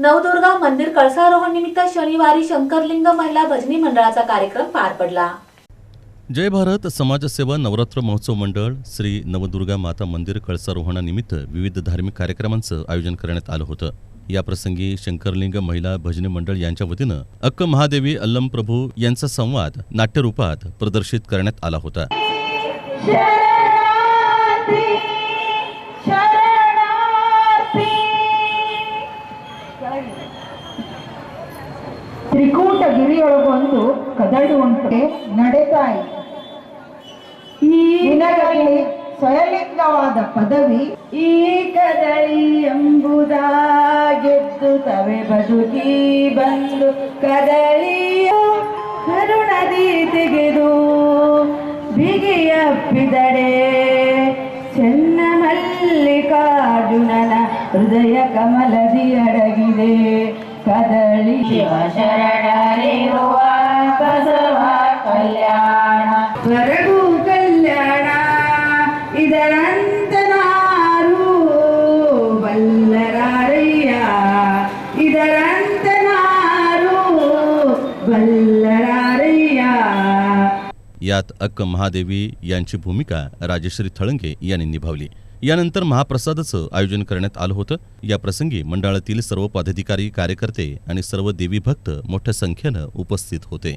नवदुर्गा मंदिर कळसारोहण निमित्त शनिवारी शंकरलिंग महिला भजनी मंडळाचा कार्यक्रम पार पडला. जय भारत समाजसेवा नवरात्र महोत्सव मंडळ श्री नवदुर्गा माता मंदिर कळसारोहणानिमित्त विविध धार्मिक कार्यक्रमांचं आयोजन करण्यात आलं होतं. याप्रसंगी शंकरलिंग महिला भजनी मंडळ यांच्या वतीनं अक्क महादेवी अल्लम प्रभू यांचा संवाद नाट्यरूपात प्रदर्शित करण्यात आला होता. ತ್ರಿಕೂಟ ಗಿರಿಯೊಳಗೊಂದು ಕದಡು ಉಂಟೆ ನಡೆತಾಯಿ ಈ ದಿನಗಳಲ್ಲಿ ಸ್ವಯಲಿಂಗವಾದ ಪದವಿ ಈ ಕದಳಿ ಎಂಬುದಾಗೆದ್ದು ತವೆ ಬದುಕಿ ಬಂದು ಕದಳಿಯ ಕರುಣದಿ ತೆಗೆದು ಬಿಗಿಯಪ್ಪಿದಡೆ. ಚೆನ್ನ ಮಲ್ಲಿಕಾರ್ಜುನನ ಹೃದಯ ಕಮಲದಿ ಅಡಗಿದೆ. ಕದಳಿ ಶಿವ ಶರಣರಿರುವ ಬಸವ ಕಲ್ಯಾಣ ಸ್ವರಗೂ ಕಲ್ಯಾಣ यात अक्क महादेवी यांची भूमिका राजश्री थळंगे यांनी निभावली. यानंतर महाप्रसादाचं आयोजन करण्यात आलं होतं. या प्रसंगी मंडळातील सर्व पदाधिकारी कार्यकर्ते आणि सर्व देवी भक्त मोठ्या संख्येनं उपस्थित होते.